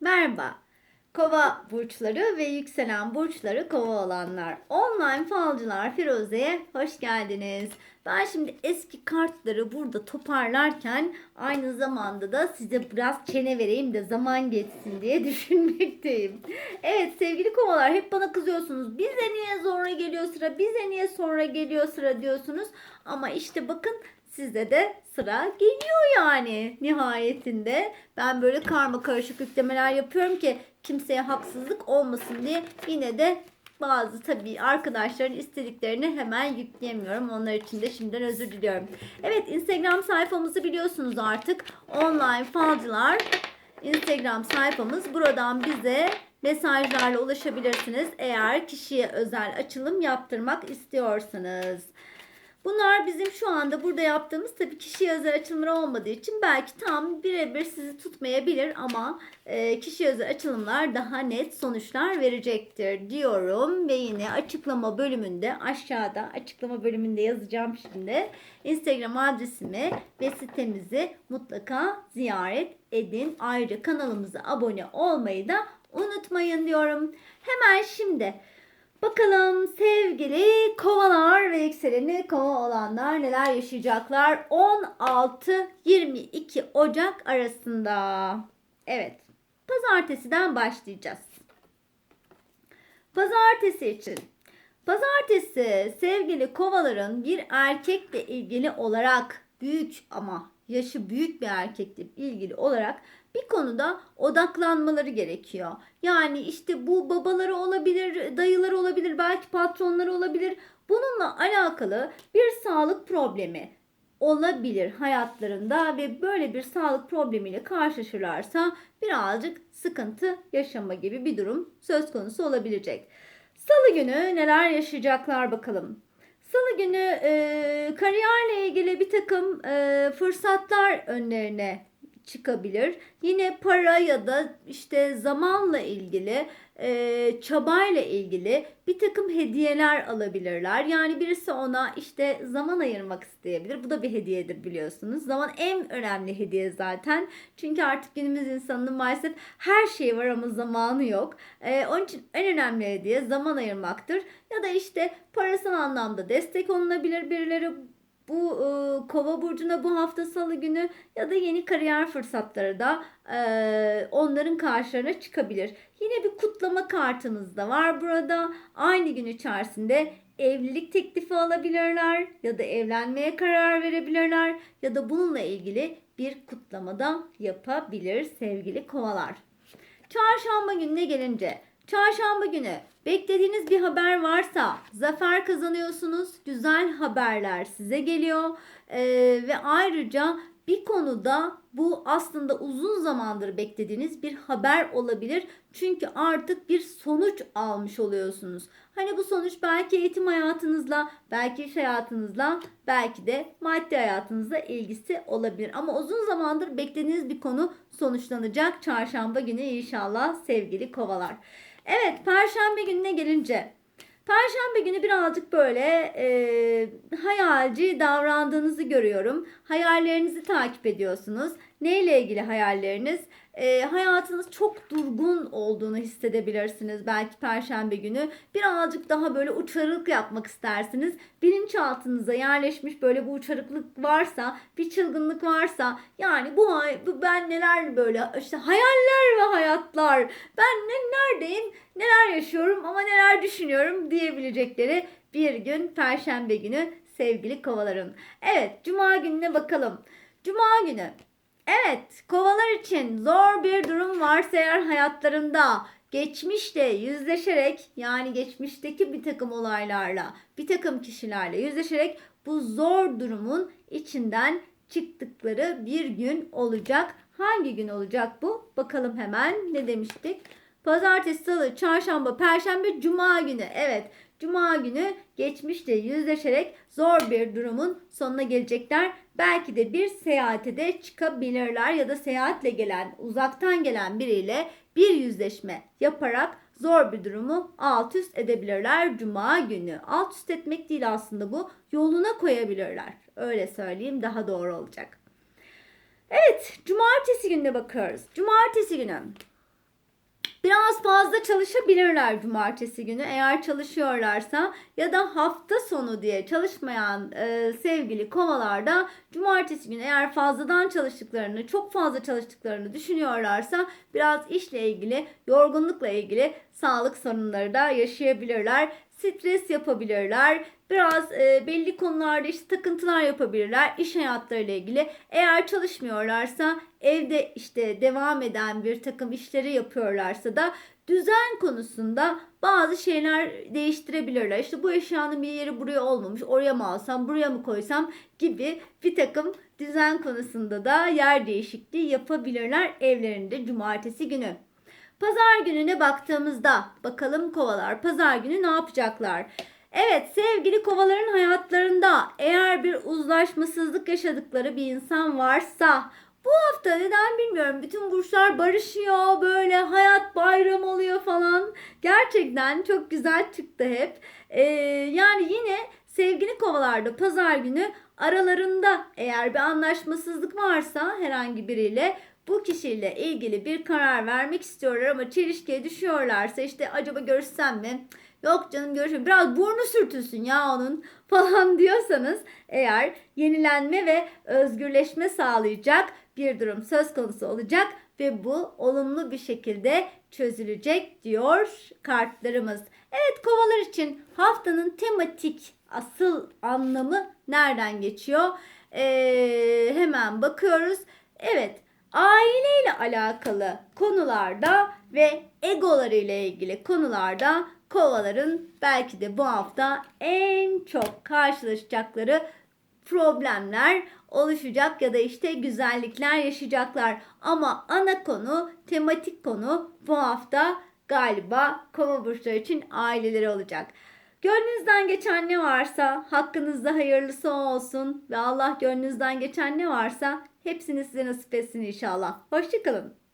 Merhaba. Kova burçları ve yükselen burçları kova olanlar. Online falcılar Firuze'ye hoş geldiniz. Ben şimdi eski kartları burada toparlarken aynı zamanda da size biraz çene vereyim de zaman geçsin diye düşünmekteyim. Evet sevgili kovalar hep bana kızıyorsunuz. Bize niye sonra geliyor sıra, bize niye sonra geliyor sıra diyorsunuz. Ama işte bakın Size de sıra geliyor yani nihayetinde. Ben böyle karma karışık yüklemeler yapıyorum ki kimseye haksızlık olmasın diye yine de bazı tabii arkadaşların istediklerini hemen yükleyemiyorum. Onlar için de şimdiden özür diliyorum. Evet Instagram sayfamızı biliyorsunuz artık. Online falcılar Instagram sayfamız. Buradan bize mesajlarla ulaşabilirsiniz. Eğer kişiye özel açılım yaptırmak istiyorsanız. Bunlar bizim şu anda burada yaptığımız tabii kişiye özel açılımlar olmadığı için belki tam birebir sizi tutmayabilir ama e, kişiye özel açılımlar daha net sonuçlar verecektir diyorum ve yine açıklama bölümünde aşağıda açıklama bölümünde yazacağım şimdi Instagram adresimi ve sitemizi mutlaka ziyaret edin. Ayrıca kanalımıza abone olmayı da unutmayın diyorum. Hemen şimdi Bakalım sevgili kovalar ve yükseleni kova olanlar neler yaşayacaklar 16-22 Ocak arasında. Evet pazartesiden başlayacağız. Pazartesi için. Pazartesi sevgili kovaların bir erkekle ilgili olarak büyük ama yaşı büyük bir erkekle ilgili olarak bir konuda odaklanmaları gerekiyor. Yani işte bu babaları olabilir, dayıları olabilir, belki patronları olabilir. Bununla alakalı bir sağlık problemi olabilir hayatlarında ve böyle bir sağlık problemiyle karşılaşırlarsa birazcık sıkıntı yaşama gibi bir durum söz konusu olabilecek. Salı günü neler yaşayacaklar bakalım. Salı günü e, kariyerle ilgili bir takım e, fırsatlar önlerine çıkabilir. Yine para ya da işte zamanla ilgili, e, çabayla ilgili bir takım hediyeler alabilirler. Yani birisi ona işte zaman ayırmak isteyebilir. Bu da bir hediyedir biliyorsunuz. Zaman en önemli hediye zaten. Çünkü artık günümüz insanının maalesef her şeyi var ama zamanı yok. E, onun için en önemli hediye zaman ayırmaktır. Ya da işte parasal anlamda destek olunabilir birileri bu e, kova burcuna bu hafta salı günü ya da yeni kariyer fırsatları da e, onların karşılarına çıkabilir. Yine bir kutlama kartımız da var burada. Aynı gün içerisinde evlilik teklifi alabilirler ya da evlenmeye karar verebilirler ya da bununla ilgili bir kutlama da yapabilir sevgili kovalar. Çarşamba gününe gelince Çarşamba günü beklediğiniz bir haber varsa zafer kazanıyorsunuz. Güzel haberler size geliyor. Ee, ve ayrıca bir konuda bu aslında uzun zamandır beklediğiniz bir haber olabilir. Çünkü artık bir sonuç almış oluyorsunuz. Hani bu sonuç belki eğitim hayatınızla, belki iş hayatınızla, belki de maddi hayatınızla ilgisi olabilir. Ama uzun zamandır beklediğiniz bir konu sonuçlanacak çarşamba günü inşallah sevgili kovalar. Evet perşembe gününe gelince Perşembe günü birazcık böyle e, hayalci davrandığınızı görüyorum. Hayallerinizi takip ediyorsunuz. Neyle ilgili hayalleriniz? E, hayatınız çok durgun olduğunu hissedebilirsiniz belki perşembe günü. Birazcık daha böyle uçarık yapmak istersiniz. Bilinçaltınıza yerleşmiş böyle bu uçarıklık varsa, bir çılgınlık varsa yani bu, bu ben neler böyle işte hayaller ve hayatlar. Ben ne, neredeyim, neler yaşıyorum ama neler düşünüyorum diyebilecekleri bir gün perşembe günü sevgili kovalarım. Evet cuma gününe bakalım. Cuma günü Evet, kovalar için zor bir durum varsa eğer hayatlarında geçmişle yüzleşerek yani geçmişteki bir takım olaylarla, bir takım kişilerle yüzleşerek bu zor durumun içinden çıktıkları bir gün olacak. Hangi gün olacak bu? Bakalım hemen ne demiştik? Pazartesi, salı, çarşamba, perşembe, cuma günü. Evet, Cuma günü geçmişle yüzleşerek zor bir durumun sonuna gelecekler. Belki de bir seyahate de çıkabilirler ya da seyahatle gelen, uzaktan gelen biriyle bir yüzleşme yaparak zor bir durumu alt üst edebilirler cuma günü. Alt üst etmek değil aslında bu. Yoluna koyabilirler. Öyle söyleyeyim daha doğru olacak. Evet, cumartesi gününe bakıyoruz. Cumartesi günü Biraz fazla çalışabilirler cumartesi günü eğer çalışıyorlarsa ya da hafta sonu diye çalışmayan e, sevgili kovalarda cumartesi günü eğer fazladan çalıştıklarını, çok fazla çalıştıklarını düşünüyorlarsa biraz işle ilgili, yorgunlukla ilgili sağlık sorunları da yaşayabilirler. Stres yapabilirler. Biraz e, belli konularda işte takıntılar yapabilirler. İş hayatlarıyla ilgili. Eğer çalışmıyorlarsa evde işte devam eden bir takım işleri yapıyorlarsa da düzen konusunda bazı şeyler değiştirebilirler. İşte bu eşyanın bir yeri buraya olmamış. Oraya mı alsam, buraya mı koysam gibi bir takım düzen konusunda da yer değişikliği yapabilirler evlerinde cumartesi günü. Pazar gününe baktığımızda bakalım kovalar pazar günü ne yapacaklar? Evet sevgili kovaların hayatlarında eğer bir uzlaşmasızlık yaşadıkları bir insan varsa bu hafta neden bilmiyorum bütün burçlar barışıyor böyle hayat bayram oluyor falan. Gerçekten çok güzel çıktı hep. Ee, yani yine sevgili kovalarda pazar günü aralarında eğer bir anlaşmasızlık varsa herhangi biriyle bu kişiyle ilgili bir karar vermek istiyorlar ama çelişkiye düşüyorlarsa işte acaba görüşsem mi? Yok canım görüşüm. Biraz burnu sürtülsün ya onun falan diyorsanız eğer yenilenme ve özgürleşme sağlayacak bir durum söz konusu olacak ve bu olumlu bir şekilde çözülecek diyor kartlarımız. Evet kovalar için haftanın tematik asıl anlamı nereden geçiyor? Ee, hemen bakıyoruz. Evet aileyle alakalı konularda ve egolarıyla ilgili konularda kovaların belki de bu hafta en çok karşılaşacakları problemler oluşacak ya da işte güzellikler yaşayacaklar. Ama ana konu, tematik konu bu hafta galiba kova burçları için aileleri olacak. Gönlünüzden geçen ne varsa hakkınızda hayırlısı olsun ve Allah gönlünüzden geçen ne varsa hepsini size nasip etsin inşallah. Hoşçakalın.